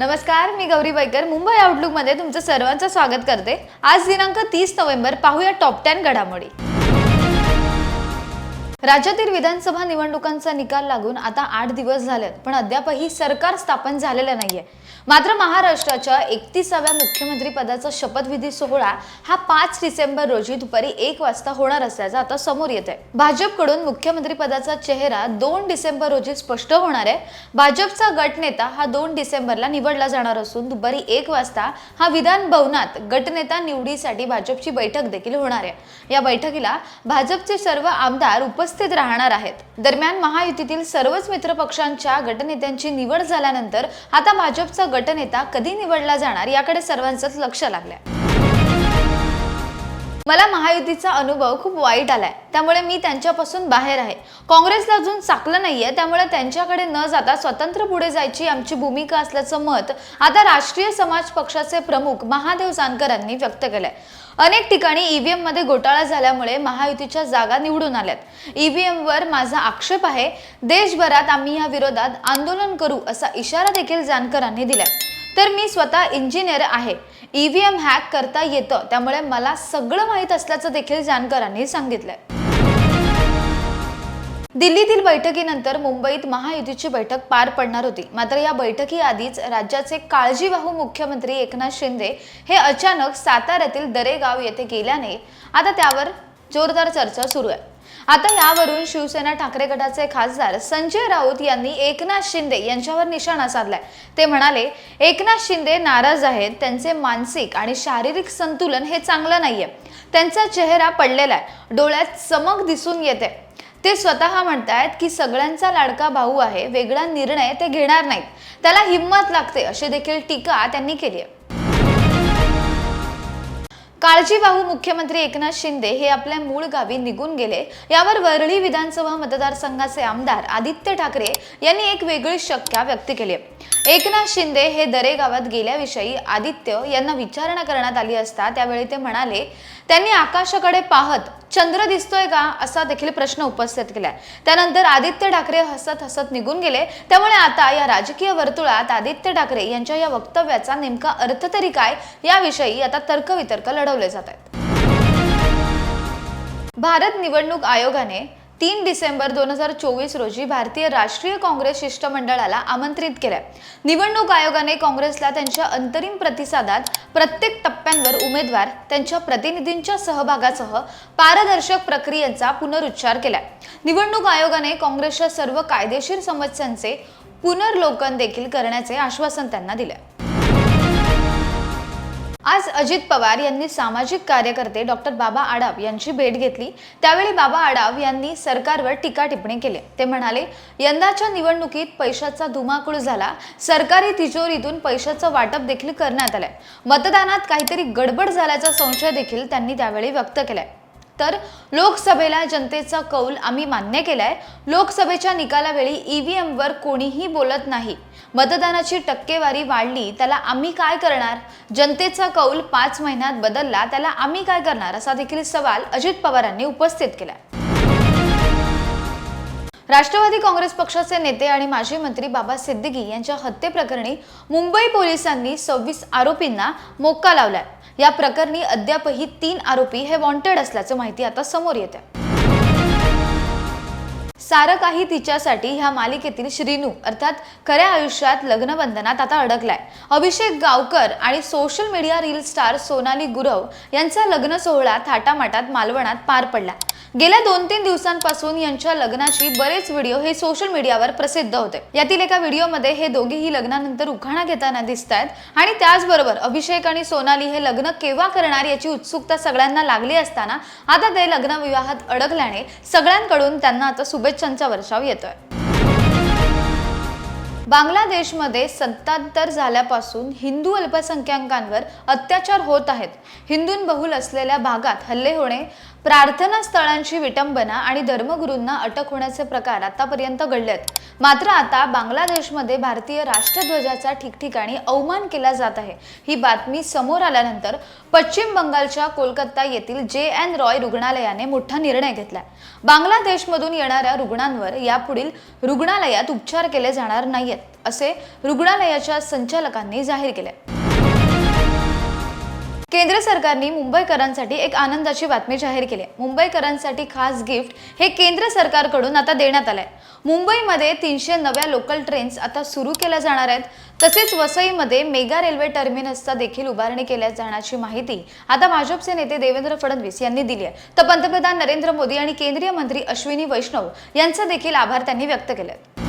नमस्कार मी गौरी बैकर मुंबई आउटलुकमध्ये तुमचं सर्वांचं स्वागत करते. आज दिनांक तीस नोव्हेंबर पाहूया टॉप टेन घडामोडी. राज्यातील विधानसभा निवडणुकांचा निकाल लागून आता आठ दिवस झालेत पण अद्यापही सरकार स्थापन झालेलं नाहीये. मात्र महाराष्ट्राच्या एकतीसाव्या मुख्यमंत्री पदाचा शपथविधी सोहळा हा पाच डिसेंबर रोजी दुपारी एक वाजता होणार असल्याचं आता समोर येत आहे भाजपकडून मुख्यमंत्री पदाचा चेहरा दोन डिसेंबर रोजी स्पष्ट होणार आहे. भाजपचा गटनेता हा दोन डिसेंबरला निवडला जाणार असून दुपारी एक वाजता हा विधान भवनात गटनेता निवडीसाठी भाजपची बैठक देखील होणार आहे. या बैठकीला भाजपचे सर्व आमदार उपस्थित राहणार आहेत. दरम्यान महायुतीतील सर्वच मित्र पक्षांच्या गटनेत्यांची निवड झाल्यानंतर आता भाजपचा गटनेता कधी निवडला जाणार याकडे सर्वांचंच लक्ष लागलंय. मला महायुतीचा अनुभव खूप वाईट आलाय. त्यामुळे मी त्यांच्यापासून बाहेर आहे. काँग्रेसला अजून चाकलं नाहीये त्यामुळे त्यांच्याकडे न जाता स्वतंत्र पुढे जायची आमची भूमिका असल्याचं मत आता राष्ट्रीय समाज पक्षाचे प्रमुख महादेव जानकरांनी व्यक्त केलंय. अनेक ठिकाणी ईव्हीएममध्ये घोटाळा झाल्यामुळे महायुतीच्या जागा निवडून आल्यात. ईव्हीएम वर माझा आक्षेप आहे देशभरात आम्ही या विरोधात आंदोलन करू असा इशारा देखील जानकरांनी दिलाय. तर मी स्वतः इंजिनियर आहे. ईव्हीएम हॅक करता येतं त्यामुळे मला सगळं माहीत असल्याचं देखील जानकरांनी सांगितलंय. दिल्लीतील बैठकीनंतर मुंबईत महायुतीची बैठक पार पडणार होती. मात्र या बैठकीआधीच राज्याचे काळजीवाहू मुख्यमंत्री एकनाथ शिंदे हे अचानक साताऱ्यातील दरेगाव येथे गेल्याने आता त्यावर जोरदार चर्चा सुरू आहे. आता यावरून शिवसेना ठाकरे गटाचे खासदार संजय राऊत यांनी एकनाथ शिंदे यांच्यावर निशाणा साधलाय. ते म्हणाले एकनाथ शिंदे नाराज आहेत त्यांचे मानसिक आणि शारीरिक संतुलन हे चांगलं नाहीये. त्यांचा चेहरा पडलेला आहे डोळ्यात चमक दिसून येते. ते स्वतः म्हणतायत की सगळ्यांचा लाडका भाऊ आहे वेगळा निर्णय ते घेणार नाहीत. त्याला हिंमत लागते अशी देखील टीका त्यांनी केली आहे. काळजीवाहू मुख्यमंत्री एकनाथ शिंदे हे आपल्या मूळ गावी निघून गेले. यावर वरळी विधानसभा मतदारसंघाचे आमदार आदित्य ठाकरे यांनी एक वेगळी शक्य व्यक्त केली आहे. एकनाथ शिंदे हे दरे गावात गेल्याविषयी आदित्य यांना विचारणा करण्यात आली असता त्यावेळी ते म्हणाले त्यांनी आकाशाकडे पाहत चंद्र दिसतोय का? असा देखील प्रश्न उपस्थित केलाय त्यानंतर आदित्य ठाकरे हसत हसत निघून गेले. त्यामुळे आता या राजकीय वर्तुळात आदित्य ठाकरे यांच्या या वक्तव्याचा नेमका अर्थ तरी काय याविषयी आता तर्कवितर्क लढवले जात आहेत. भारत निवडणूक आयोगाने तीन डिसेंबर दोन हजार चोवीस रोजी भारतीय राष्ट्रीय काँग्रेस शिष्टमंडळाला आमंत्रित केलंय. निवडणूक आयोगाने काँग्रेसला त्यांच्या अंतरिम प्रतिसादात प्रत्येक टप्प्यांवर उमेदवार त्यांच्या प्रतिनिधींच्या सहभागासह पारदर्शक प्रक्रियेचा पुनरुच्चार केलाय. निवडणूक आयोगाने काँग्रेसच्या सर्व कायदेशीर समस्यांचे पुनर्लोकन देखील करण्याचे आश्वासन त्यांना दिले आज अजित पवार यांनी सामाजिक कार्यकर्ते डॉक्टर बाबा आडाव यांची भेट घेतली. त्यावेळी बाबा आडाव यांनी सरकारवर टीका टिप्पणी केली. ते म्हणाले यंदाच्या निवडणुकीत पैशाचा धुमाकूळ झाला. सरकारी तिजोरीतून पैशाचं वाटप देखील करण्यात आलंय. मतदानात काहीतरी गडबड झाल्याचा संशय देखील त्यांनी त्यावेळी व्यक्त केलाय. तर लोकसभेला जनतेचा कौल आम्ही मान्य केलाय. लोकसभेच्या निकालावेळी ईव्हीएमवर कोणीही बोलत नाही. मतदानाची टक्केवारी वाढली त्याला आम्ही काय करणार? जनतेचा कौल पाच महिन्यात बदलला त्याला आम्ही काय करणार? असा देखील सवाल अजित पवारांनी उपस्थित केला राष्ट्रवादी काँग्रेस पक्षाचे नेते आणि माजी मंत्री बाबा सिद्दीकी यांच्या हत्येप्रकरणी मुंबई पोलिसांनी सव्वीस आरोपींना मोक्का लावलाय. या प्रकरणी अद्यापही तीन आरोपी हे वॉन्टेड असल्याचं माहिती आता समोर येते सारं काही तिच्यासाठी ह्या मालिकेतील श्रीनू अर्थात खऱ्या आयुष्यात लग्नबंधनात आता अडकलाय. अभिषेक गावकर आणि social media reel star Sonali Gurav यांचा लग्न सोहळा थाटामाटात मालवणात पार पडला. गेल्या दोन तीन दिवसांपासून यांच्या लग्नाची बरेच व्हिडिओ हे सोशल मीडियावर प्रसिद्ध होते. यातील एका व्हिडिओमध्ये हे दोघेही लग्नानंतर उखाणा घेताना दिसत आहेत आणि त्याचबरोबर अभिषेक आणि सोनाली हे लग्न केव्हा करणार याची उत्सुकता सगळ्यांना लागली असताना आता ते लग्न विवाहात अडकल्याने सगळ्यांकडून त्यांना आता शुभेच्छांचा वर्षाव येतोय. बांगलादेशमध्ये सत्तांतर झाल्यापासून हिंदू अल्पसंख्याकांवर अत्याचार होत आहेत. हिंदूंबहुल असलेल्या भागात हल्ले होणे प्रार्थना स्थळांची विटंबना आणि धर्मगुरूंना अटक होण्याचे प्रकार आतापर्यंत घडले आहेत मात्र आता बांगलादेशमध्ये भारतीय राष्ट्रध्वजाचा ठिकठिकाणी अवमान केला जात आहे. ही बातमी समोर आल्यानंतर पश्चिम बंगालच्या कोलकाता येथील जे एन रॉय रुग्णालयाने मोठा निर्णय घेतला. बांगलादेशमधून येणाऱ्या रुग्णांवर यापुढील रुग्णालयात उपचार केले जाणार नाहीयेत असे रुग्णालयाच्या संचालकांनी जाहीर केले. केंद्र सरकारने मुंबईकरांसाठी एक आनंदाची बातमी जाहीर केली आहे. मुंबईकरांसाठी खास गिफ्ट हे केंद्र सरकारकडून आता देण्यात आलंय. मुंबईमध्ये तीनशे नव्या लोकल ट्रेन्स आता सुरू केल्या जाणार आहेत. तसेच वसईमध्ये मेगा रेल्वे टर्मिनसचा देखील उभारणी केल्या जाण्याची माहिती आता भाजपचे नेते देवेंद्र फडणवीस यांनी दिली आहे. तर पंतप्रधान नरेंद्र मोदी आणि केंद्रीय मंत्री अश्विनी वैष्णव यांचा देखील आभार त्यांनी व्यक्त केले आहेत